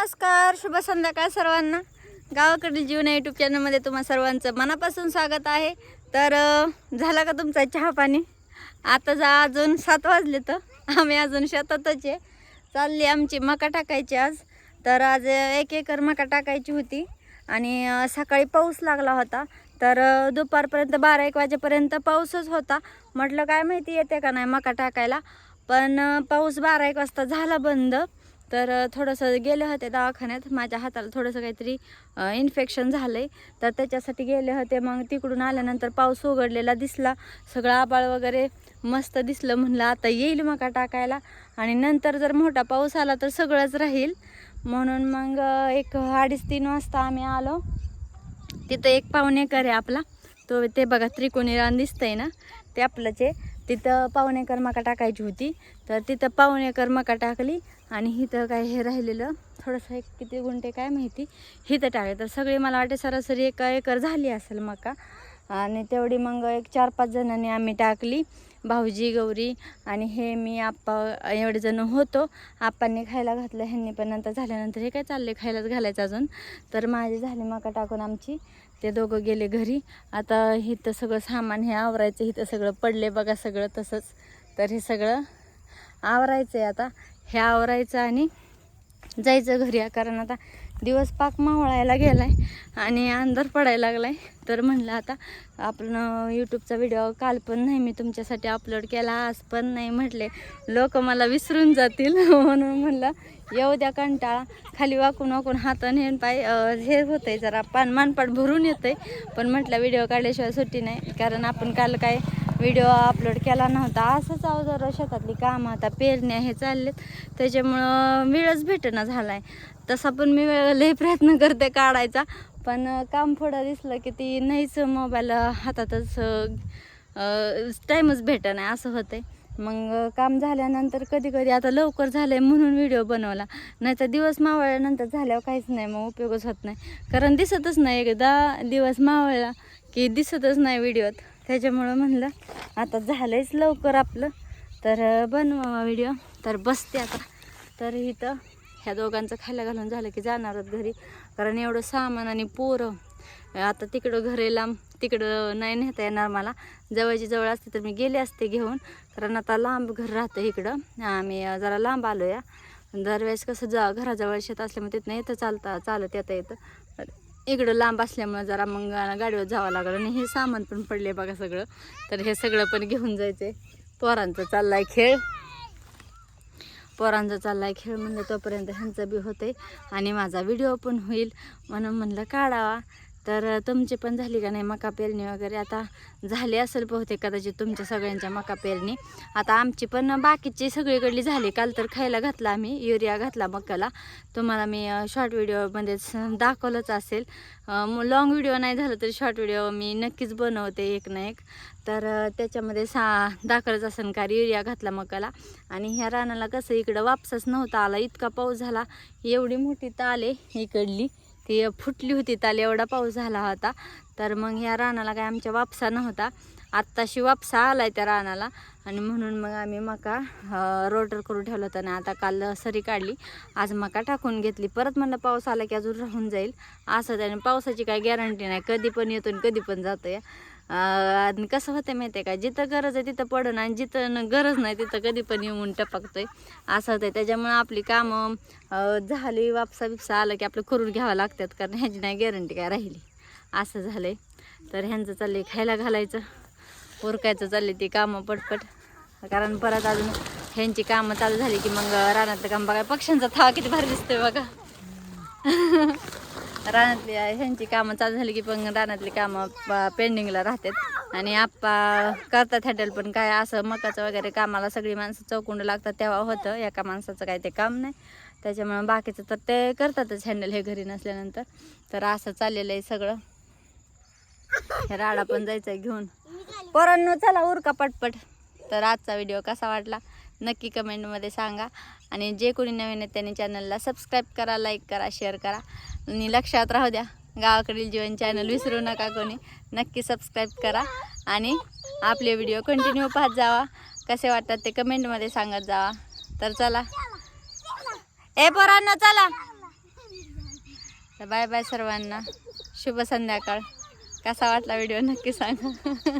नमस्कार शुभ संध्याकाळ सर्वांना. गावाकडील जीवन या यूट्यूब चॅनलमध्ये तुम्हा सर्वांचं मनापासून स्वागत आहे. तर झाला का तुमचा चहा पाणी? आता जा अजून सात वाजले तर आम्ही अजून शेतातच आहे. चालली आमची मका टाकायची आज. तर आज एक एकर मका टाकायची होती. आणि सकाळी पाऊस लागला होता. तर दुपारपर्यंत बारा एक वाजेपर्यंत पाऊसच होता. म्हटलं काय माहिती येते का नाही मका टाकायला? पण पाऊस बारा एक वाजता झाला बंद. तर थोडंसं गेले होते दवाखान्यात. माझ्या हाताला थोडंसं काहीतरी इन्फेक्शन झालं आहे तर त्याच्यासाठी गेले होते. मग तिकडून आल्यानंतर पाऊस उघडलेला दिसला. सगळं आबाळ वगैरे मस्त दिसलं म्हणलं आता येईल मका टाकायला. आणि नंतर जर मोठा पाऊस आला तर सगळंच राहील. म्हणून मग एक अडीच तीन वाजता आम्ही आलो. तिथं एक पाहुणेकर आहे आपला. तो ते बघा त्रिकोणी रान दिसतंय ना? ते आपलं जे तिथं पाहुणेकर मका टाकायची होती. तर तिथं पाहुणेकर मका टाकली आणि इथं काय हे राहिलेलं थोडंसं एक किती गुंठे काय माहिती हिथं टाकले. तर सगळी मला वाटते सरासरी एका एकर झाली असेल मका. आणि तेवढी मग एक चार पाच जणांनी आम्ही टाकली भाऊजी गौरी आणि हे मी आप्पा एवढे जण होतो. आप्पांनी खायला घातलं ह्यांनी पण नंतर झाल्यानंतर हे काय चालले खायलाच घालायचं अजून. तर माझी झाली मका टाकून आमची. ते दोघं गेले घरी. आता इथं सगळं सामान हे आवरायचं इथं सगळं पडले बघा सगळं तसंच. तर हे सगळं आवरायचं आहे आता. हे आवरायचं आणि जायचं घरी कारण आता दिवस पाक मावळायला गेला आहे आणि अंधार पडायला लागला आहे तर म्हणलं आता आपण यूट्यूबचा व्हिडिओ काल पण नाही मी तुमच्यासाठी अपलोड केला आज पण नाही म्हटले. लोक मला विसरून जातील. म्हणून म्हणलं येऊ द्या कंटाळा. खाली वाकून वाकून हाताने पाय हे हे होतंय जरा पान मानपाट भरून येतंय. पण म्हटलं व्हिडिओ काढल्याशिवाय सुट्टी नाही. कारण आपण काल काय व्हिडिओ अपलोड केला नव्हता. असंच अवजार शेतातली कामं आता पेरण्या हे चाललेत. त्याच्यामुळं वेळच भेटेना झाला आहे तसा पण मी वेळ प्रयत्न करते काढायचा. पण काम थोडं दिसलं की ती नाहीच मोबाईल हातातच टाईमच भेटत नाही असं होतं मग काम झाल्यानंतर कधी कधी आता लवकर झालं आहे म्हणून व्हिडिओ बनवला. नाही तर दिवस मावळल्यानंतर झाल्यावर काहीच नाही मग उपयोगच होत नाही. कारण दिसतच नाही एकदा दिवस मावळला की दिसतच नाही व्हिडिओत त्याच्यामुळं म्हणलं आता झालंयच लवकर आपलं. तर बनवा व्हिडिओ तर बसते आता. तर इथं ह्या दोघांचं खायला घालून झालं की जाणारच घरी. कारण एवढं सामान आणि पोरं आता तिकडं घरे लांब तिकडं नाही नेता येणार मला. जवळची जवळ असते तर मी गेले असते घेऊन. कारण आता लांब घर राहतं इकडं. आम्ही जरा लांब आलो या दरवेळेस कसं जा घराजवळ शेत असल्यामुळे तिथं येतं चालता चालत येता येतं. इकडं लांब असल्यामुळं जरा मग गाडीवर जावं लागलं. आणि हे सामान पण पडले बघा सगळं. तर हे सगळं पण घेऊन जायचंय. पोरांचा चाललाय खेळ. पोरांचा चाललाय खेळ म्हणलं तोपर्यंत ह्यांचं बी होते आणि माझा व्हिडिओ पण होईल. म्हणून म्हणलं काढावा. तर तुमची पण झाली का नाही मका पेरणी वगैरे? आता झाली असेल बहुतेक कदाचित तुमच्या सगळ्यांच्या मका पेरणी. आता आमची पण बाकीची सगळीकडली झाली. काल तर खायला घातला आम्ही युरिया घातला मकाला. तुम्हाला मी शॉर्ट व्हिडिओमध्ये दाखवलंच असेल. लॉंग व्हिडिओ नाही झालं तरी शॉर्ट व्हिडिओ मी नक्कीच बनवते एक ना एक. तर त्याच्यामध्ये सा दाखवलंच असेल का? युरिया घातला मकाला. आणि ह्या रानाला कसं इकडं वापसच नव्हता आला. इतका पाऊस झाला. एवढी मोठी ताल आहे इकडली. ती फुटली होती त्याला एवढा पाऊस झाला होता. तर मग ह्या रानाला काय आमच्या वापसा नव्हता. आत्ताशी वापसा आलाय त्या रानाला. आणि म्हणून मग आम्ही मका रोटर करून ठेवलं होतं ना आता काल सरी काढली. आज मका टाकून घेतली. परत म्हणलं पाऊस आला की अजून राहून जाईल. असं त्याने पावसाची काही गॅरंटी नाही. कधी पण येतो आणि कधी पण जातो या आणि कसं होतं माहिती आहे का? जिथं गरज आहे तिथं पडून आणि जिथं न- गरज नाही तिथं कधी पण येऊन टपकतोय. असं होतं त्याच्यामुळे आपली कामं झाली वापसा बिपसा आलं की आपलं करून घ्यावं लागतात. कारण ह्याची नाही गॅरंटी काय राहिली. असं झालंय. तर ह्यांचं चाललंय खायला घालायचं. उरकायचं चालले ती कामं पटपट. कारण परत अजून ह्यांची कामं चालू झाली की मग रानातलं काम बघा. पक्ष्यांचा थावा किती भारी दिसतोय बघा. रानातली ह्यांची कामं चालू झाली की पण रानातली कामं पेंडिंगला राहतात. आणि आप्पा करतात हॅटेल पण काय असं मकाचं वगैरे कामाला सगळी माणसं चौकुंड लागतात. तेव्हा होतं एका माणसाचं काय ते काम नाही. त्याच्यामुळे बाकीचं तर ते करतातच हँडल हे घरी नसल्यानंतर. तर असं चाललेलं आहे सगळं. हे राडा पण जायचं आहे घेऊन. पोरांनो चला उरका पटपट. तर आजचा व्हिडिओ कसा वाटला? नक्की कमेंटमध्ये सांगा. आणि जे कोणी नवीन आहेत त्यांनी चॅनलला सबस्क्राईब करा लाईक करा शेअर करा. आणि लक्षात राहू द्या गावाकडील जीवन चॅनल विसरू नका कोणी. नक्की सबस्क्राईब करा. आणि आपले व्हिडिओ कंटिन्यू पाहत जावा. कसे वाटतात ते कमेंटमध्ये सांगत जावा. तर चला. ए पोरांना चला. तर बाय बाय सर्वांना. शुभ संध्याकाळ. कसा वाटला व्हिडिओ नक्की सांगा.